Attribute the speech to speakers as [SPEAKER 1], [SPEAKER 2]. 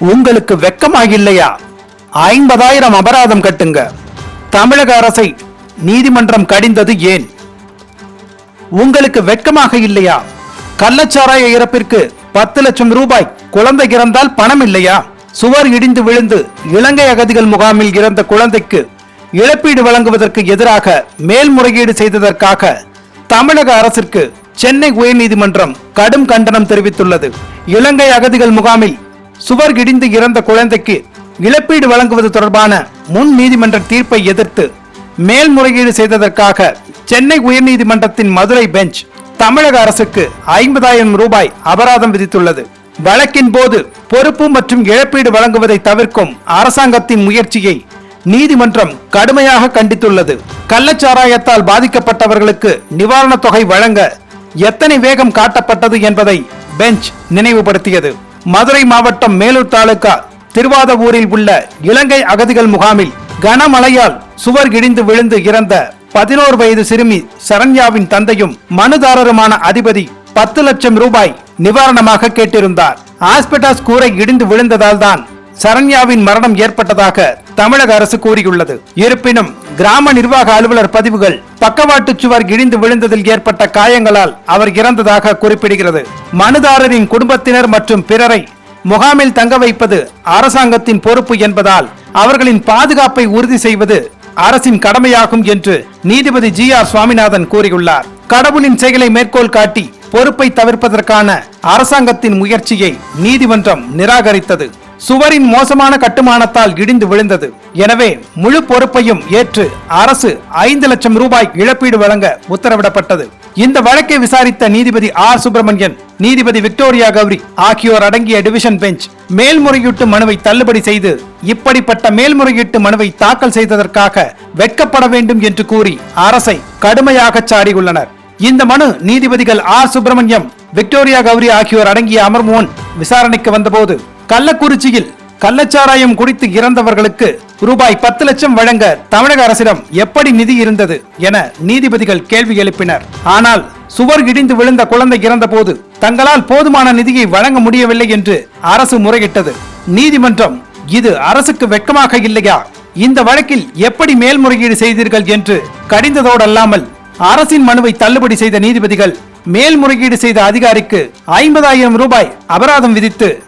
[SPEAKER 1] உங்களுக்கு வெக்கமாக இல்லையா ஐம்பதாயிரம் அபராதம் கட்டுங்க. தமிழக அரசை நீதிமன்றம் கடிந்தது ஏன்? உங்களுக்கு வெட்கமாக இல்லையா? கள்ளச்சாராய இறப்பிற்கு பத்து லட்சம் ரூபாய் குழந்தை இறந்தால் பணம் இல்லையா? சுவர் இடிந்து விழுந்து இலங்கை அகதிகள் முகாமில் இறந்த குழந்தைக்கு இழப்பீடு வழங்குவதற்கு எதிராக மேல்முறையீடு செய்ததற்காக தமிழக அரசிற்கு சென்னை உயர்நீதிமன்றம் கடும் கண்டனம் தெரிவித்துள்ளது. இலங்கை அகதிகள் முகாமில் சுவர் இடிந்து இறந்த குழந்தைக்கு இழப்பீடு வழங்குவது தொடர்பான முன் நீதிமன்ற தீர்ப்பை எதிர்த்து மேல்முறையீடு செய்ததற்காக சென்னை உயர்நீதிமன்றத்தின் மதுரை பெஞ்ச் தமிழக அரசுக்கு ஐம்பதாயிரம் ரூபாய் அபராதம் விதித்துள்ளது. வழக்கின் போது பொறுப்பு மற்றும் இழப்பீடு வழங்குவதை தவிர்க்கும் அரசாங்கத்தின் முயற்சியை நீதிமன்றம் கடுமையாக கண்டித்துள்ளது. கள்ளச்சாராயத்தால் பாதிக்கப்பட்டவர்களுக்கு நிவாரணத் தொகை வழங்க எத்தனை வேகம் காட்டப்பட்டது என்பதை பெஞ்ச் நினைவுபடுத்தியது. மதுரை மாவட்டம் மேலூர் தாலுகா திருவாதவூரில் உள்ள இலங்கை அகதிகள் முகாமில் கனமழையால் சுவர் இடிந்து விழுந்து இறந்த பதினோரு வயது சிறுமி சரண்யாவின் தந்தையும் மனுதாரருமான அதிபதி பத்து லட்சம் ரூபாய் நிவாரணமாக கேட்டிருந்தார். ஆஸ்பெட்டாஸ் கூரை இடிந்து விழுந்ததால் தான் சரண்யாவின் மரணம் ஏற்பட்டதாக தமிழக அரசு கூறியுள்ளது. இருப்பினும் கிராம நிர்வாக அலுவலர் பதிவுகள் பக்கவாட்டு சுவர் இடிந்து விழுந்ததில் ஏற்பட்ட காயங்களால் அவர் இறந்ததாக குறிப்பிடுகிறது. மனுதாரரின் குடும்பத்தினர் மற்றும் பிறரை முகாமில் தங்க வைப்பது அரசாங்கத்தின் பொறுப்பு என்பதால் அவர்களின் பாதுகாப்பை உறுதி செய்வது அரசின் கடமையாகும் என்று நீதிபதி ஜி ஆர் சுவாமிநாதன் கூறியுள்ளார். கடவுளின் செயலை மேற்கோள் காட்டி பொறுப்பை தவிர்ப்பதற்கான அரசாங்கத்தின் முயற்சியை நீதிமன்றம் நிராகரித்தது. சுவரின் மோசமான கட்டுமானத்தால் இடிந்து விழுந்தது. எனவே முழு பொறுப்பையும் ஏற்று அரசு ஐந்து லட்சம் ரூபாய் இழப்பீடு வழங்க உத்தரவிடப்பட்டது. இந்த வழக்கை விசாரித்த நீதிபதி ஆர். சுப்பிரமணியன் நீதிபதி விக்டோரியா கௌரி ஆகியோர் அடங்கிய டிவிஷன் பெஞ்ச் மேல்முறையீட்டு மனுவை தள்ளுபடி செய்து இப்படிப்பட்ட மேல்முறையீட்டு மனுவை தாக்கல் செய்ததற்காக வெட்கப்பட வேண்டும் என்று கூறி அரசை கடுமையாக சாடியுள்ளனர். இந்த மனு நீதிபதிகள் ஆர். சுப்பிரமணியம் விக்டோரியா கௌரி ஆகியோர் அடங்கிய அமர்வு முன் விசாரணைக்கு வந்தபோது கள்ளக்குறிச்சியில் கள்ளச்சாராயம் குடித்து இறந்தவர்களுக்கு ரூபாய் பத்து லட்சம் வழங்க தமிழக அரசிடம் எப்படி நிதி இருந்தது என நீதிபதிகள் கேள்வி எழுப்பினர். ஆனால் சுவர் இடிந்து விழுந்த குழந்தை இறந்தபோது தங்களால் போதுமான நிதியை வழங்க முடியவில்லை என்று அரசு முறையிட்டது. நீதிமன்றம் இது அரசுக்கு வெட்கமாக இல்லையா? இந்த வழக்கில் எப்படி மேல்முறையீடு செய்தீர்கள்? என்று கடிந்ததோடல்லாமல் அரசின் மனுவை தள்ளுபடி செய்த நீதிபதிகள் மேல்முறையீடு செய்த அதிகாரிக்கு ஐம்பதாயிரம் ரூபாய் அபராதம் விதித்து